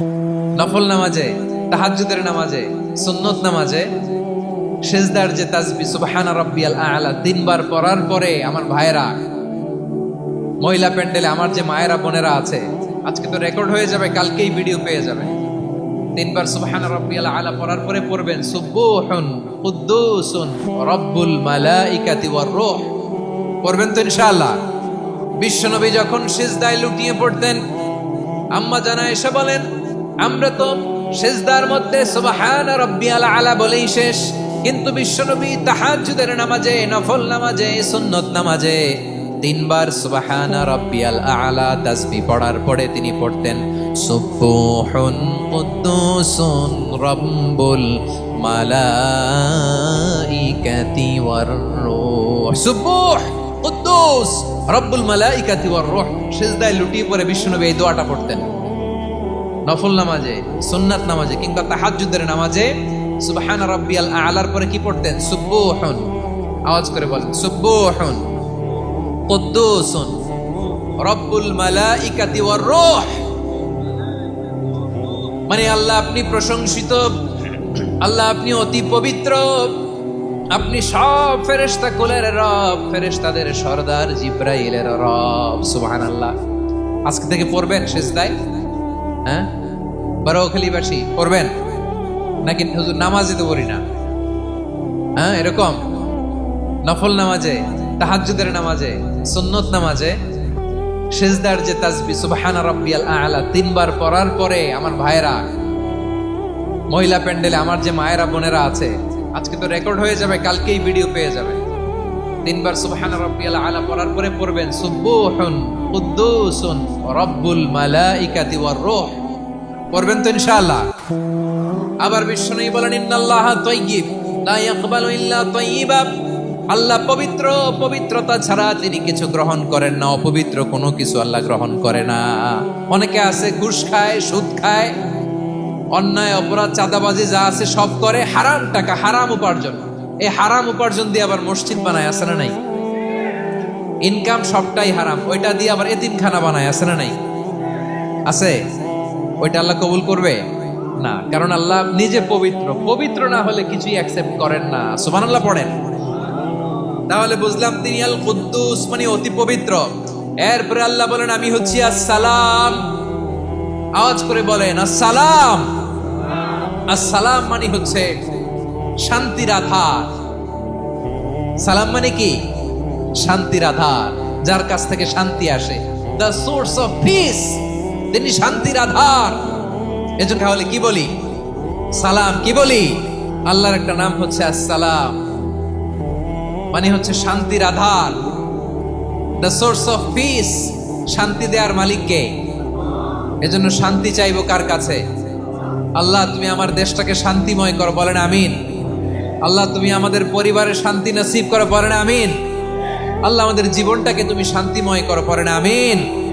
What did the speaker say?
নফল নামাজে, তাহাজ্জুদের নামাজে, সুন্নত নামাজে, সেজদার যে তাজবি, সুবহানা রাব্বিয়াল আলা, তিনবার পড়ার পরে আমার ভাইয়েরা, মহিলা প্যান্ডেলে আমার যে মায়েরা, বোনেরা আছে, আজকে তো রেকর্ড হয়ে যাবে, কালকেই ভিডিও পেয়ে যাবে। তিনবার সুবহানা রাব্বিয়াল আলা পড়ার পরে পড়বেন, সুবহুন কুদ্দুসুন রব্বুল মালাইকাতি ওয়ার রূহ। পড়বেন তো ইনশাআল্লাহ। বিশ্বনবী যখন সিজদায় লুটিয়ে পড়তেন, আম্মা জানা এসে বলেন আমরা তো সেজদার মধ্যে সুবহান রাব্বিয়াল আলা বলেই শেষ। কিন্তু বিশ্বনবী তাহাজ্জুদের নামাজে, নফল নামাজে, সুন্নত নামাজে তিনবার সুবহান রব্বিয়াল আলা তাসবিহ পড়ার পরে তিনি পড়তেন, সুবহুন কুদ্দুসুন রব্বুল মালাইকাতি ওয়ার রূহ। সুবহ, কুদ্দুস, রব্বুল মালাইকাতি ওয়ার রূহ। সিজদায় লুটিয়ে পড়ে বিশ্বনবী এই দোয়াটা পড়তেন। নফল নামাজে, সুন্নাত নামাজে কিংবা তাহাজ্জুদের নামাজে সুবহান রাব্বিয়াল আলার পরে কি পড়তেন? সুব্বুহুন। আওয়াজ করে বলেন, সুব্বুহুন। রব্বুল মানে আল্লাহ আপনি প্রশংসিত, আল্লাহ আপনি অতি পবিত্র। আপনি সব ফেরেশতা কুলের রব, ফেরেশতাদের সর্দার জিব্রাইলের রব, সুবহানাল্লাহ। আজকে থেকে পড়বেন সেজদায় হ্যাঁ? বারোখালীবাসী পড়বেন? নাকি হুজুর নামাজে তো পড়ি না? হ্যাঁ এরকম? নফল নামাজে, তাহাজ্জুদের নামাজে, সুন্নত নামাজে, সেজদার যে তাজবি সুবহানা রাব্বিয়াল আলা, তিনবার পড়ার পরে আমার ভাইয়েরা, মহিলা প্যান্ডেলে আমার যে মায়েরা, বোনেরা আছে, আজকে তো রেকর্ড হয়ে যাবে, কালকেই ভিডিও পেয়ে যাবে। তিনবার সুবহান রাব্বিয়াল আলা পড়ার পরে পড়বেন, সুবহুন কুদ্দুসুন রব্বুল মালাইকাতি ওয়ার রূহ। পড়বেন তো ইনশাআল্লাহ। আবার বিশ্বনবী বলেন, ইন্নাল্লাহ তাইয়্যিব, লা ইয়াকবালু ইল্লা তাইয়্যিবা। আল্লাহ পবিত্র, পবিত্রতা ছাড়া তিনি কিছু গ্রহণ করেন না, অপবিত্র কোনো কিছু আল্লাহ গ্রহণ করে না। অনেকে আছে, ঘুষ খায়, সুদ খায়, অন্যায়, অপরাধ, চাঁদাবাজি যা আছে সব করে, হারাম টাকা, হারাম উপার্জন। এই হারাম উপার্জন দিয়ে আবার মসজিদ বানায়, আছে না নাই? ইনকাম সবটাই হারাম। ওইটা দিয়ে আবার এতিমখানা বানায়, আছে না নাই? আছে? ওইটা আল্লাহ কবুল করবে? না, কারণ আল্লাহ নিজে পবিত্র। পবিত্র না হলে কিছুই অ্যাকসেপ্ট করেন না। সুবান আল্লাহ পড়েন। তাহলে বুঝলাম তিনি আল কুদ্দুস মানে অতি পবিত্র। এরপরে আল্লাহ বলেন, আমি হচ্ছি আসসালাম। আওয়াজ করে বলেন, আসসালাম। আসসালাম মানে হচ্ছে শান্তির আধার সালাম মানে কি? শান্তির আধার যার কাছ থেকে শান্তি আসে। দ্য সোর্স অফ পিস তিনি শান্তির আধার এজন্য তাহলে কি বলি? সালাম কি বলি? আল্লাহর একটা নাম হচ্ছে আসসালাম। মানে হচ্ছে শান্তির আধার দ্য সোর্স অফ পিস শান্তি দেওয়ার মালিককে এজন্য শান্তি চাইব কার কাছে? আল্লাহ, তুমি আমার দেশটাকে শান্তিময় করো। বলেন আমিন। আল্লাহ, তুমি আমাদের পরিবারের শান্তি নসিব করো না, আমিন। আল্লাহ, আমাদের জীবনটাকে তুমি শান্তিময় করো না, আমিন।